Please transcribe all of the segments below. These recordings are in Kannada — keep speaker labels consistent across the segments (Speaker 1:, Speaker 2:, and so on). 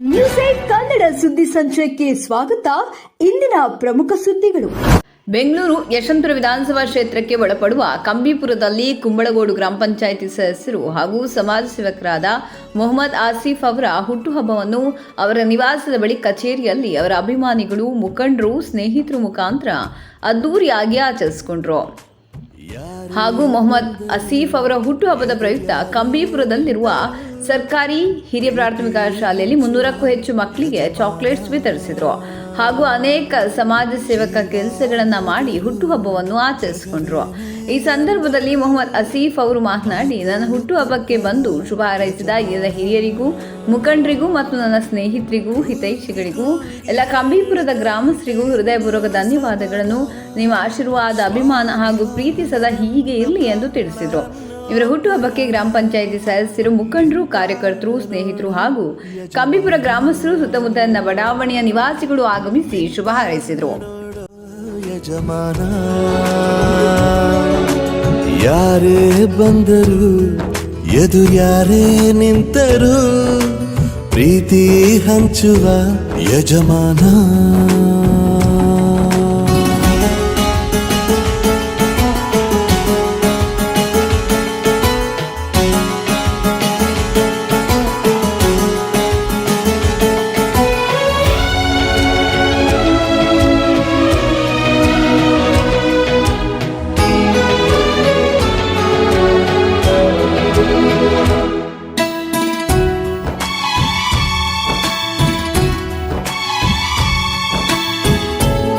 Speaker 1: ನ್ಯೂಸ್ ಏಟ್ ಕನ್ನಡ ಸುದ್ದಿ ಸಂಚಯಕ್ಕೆ ಸ್ವಾಗತ. ಇಂದಿನ ಪ್ರಮುಖ ಸುದ್ದಿಗಳು.
Speaker 2: ಬೆಂಗಳೂರು ಯಶವಂತರ ವಿಧಾನಸಭಾ ಕ್ಷೇತ್ರಕ್ಕೆ ಒಳಪಡುವ ಕಂಬಿಪುರದಲ್ಲಿ ಕುಂಬಳಗೋಡು ಗ್ರಾಮ ಪಂಚಾಯಿತಿ ಸದಸ್ಯರು ಹಾಗೂ ಸಮಾಜ ಸೇವಕರಾದ ಮೊಹಮ್ಮದ್ ಆಸಿಫ್ ಅವರ ಹುಟ್ಟುಹಬ್ಬವನ್ನು ಅವರ ನಿವಾಸದ ಬಳಿ ಕಚೇರಿಯಲ್ಲಿ ಅವರ ಅಭಿಮಾನಿಗಳು, ಮುಖಂಡರು, ಸ್ನೇಹಿತರು ಮುಖಾಂತರ ಅದ್ದೂರಿಯಾಗಿ ಆಚರಿಸಿಕೊಂಡ್ರು. ಹಾಗೂ ಮೊಹಮ್ಮದ್ ಅಸೀಫ್ ಅವರ ಹುಟ್ಟುಹಬ್ಬದ ಪ್ರಯುಕ್ತ ಕಂಬೀಪುರದಲ್ಲಿರುವ ಸರ್ಕಾರಿ ಹಿರಿಯ ಪ್ರಾಥಮಿಕ ಶಾಲೆಯಲ್ಲಿ ಮುನ್ನೂರಕ್ಕೂ ಹೆಚ್ಚು ಮಕ್ಕಳಿಗೆ ಚಾಕ್ಲೇಟ್ಸ್ ವಿತರಿಸಿದ್ರು. ಹಾಗೂ ಅನೇಕ ಸಮಾಜ ಸೇವಕ ಕೆಲಸಗಳನ್ನು ಮಾಡಿ ಹುಟ್ಟುಹಬ್ಬವನ್ನು ಆಚರಿಸಿಕೊಂಡ್ರು. ಈ ಸಂದರ್ಭದಲ್ಲಿ ಮೊಹಮ್ಮದ್ ಅಸೀಫ್ ಅವರು ಮಾತನಾಡಿ, ನನ್ನ ಹುಟ್ಟುಹಬ್ಬಕ್ಕೆ ಬಂದು ಶುಭ ಹಾರೈಸಿದ ಎಲ್ಲ ಹಿರಿಯರಿಗೂ, ಮುಖಂಡರಿಗೂ ಮತ್ತು ನನ್ನ ಸ್ನೇಹಿತರಿಗೂ, ಹಿತೈಷಿಗಳಿಗೂ, ಎಲ್ಲ ಕಂಬೀಪುರದ ಗ್ರಾಮಸ್ಥರಿಗೂ ಹೃದಯಪೂರ್ವಕ ಧನ್ಯವಾದಗಳನ್ನು. ನಿಮ್ಮ ಆಶೀರ್ವಾದ, ಅಭಿಮಾನ ಹಾಗೂ ಪ್ರೀತಿ ಸದಾ ಹೀಗೆ ಇರಲಿ ಎಂದು ತಿಳಿಸಿದರು. ಇವರ ಹುಟ್ಟುಹಬ್ಬಕ್ಕೆ ಗ್ರಾಮ ಪಂಚಾಯಿತಿ ಸದಸ್ಯರು, ಮುಖಂಡರು, ಕಾರ್ಯಕರ್ತರು, ಸ್ನೇಹಿತರು ಹಾಗೂ ಕಂಬಿಪುರ ಗ್ರಾಮಸ್ಥರು ಸುತ್ತಮುತ್ತಲಿನ ಬಡಾವಣೆಯ ನಿವಾಸಿಗಳು ಆಗಮಿಸಿ ಶುಭ ಹಾರೈಸಿದರು.
Speaker 3: ಯಾರೇ ಬಂದರು, ಎದು ಯಾರೇ ನಿಂತರು, ಪ್ರೀತಿ ಹಂಚುವ ಯಜಮಾನ.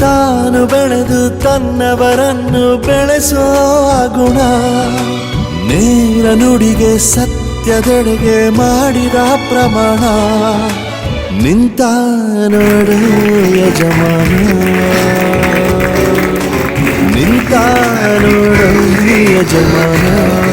Speaker 3: ತಾನು ಬೆಳೆದು ತನ್ನವರನ್ನು ಬೆಳೆಸೋ ಗುಣ. ನೇರ ನುಡಿಗೆ ಸತ್ಯದೆಡೆಗೆ ಮಾಡಿದ ಪ್ರಮಾಣ. ನಿಂತ ನೋಡು ಯಜಮಾನ. ನಿಂತ ನೋಡು ಯಜಮಾನ.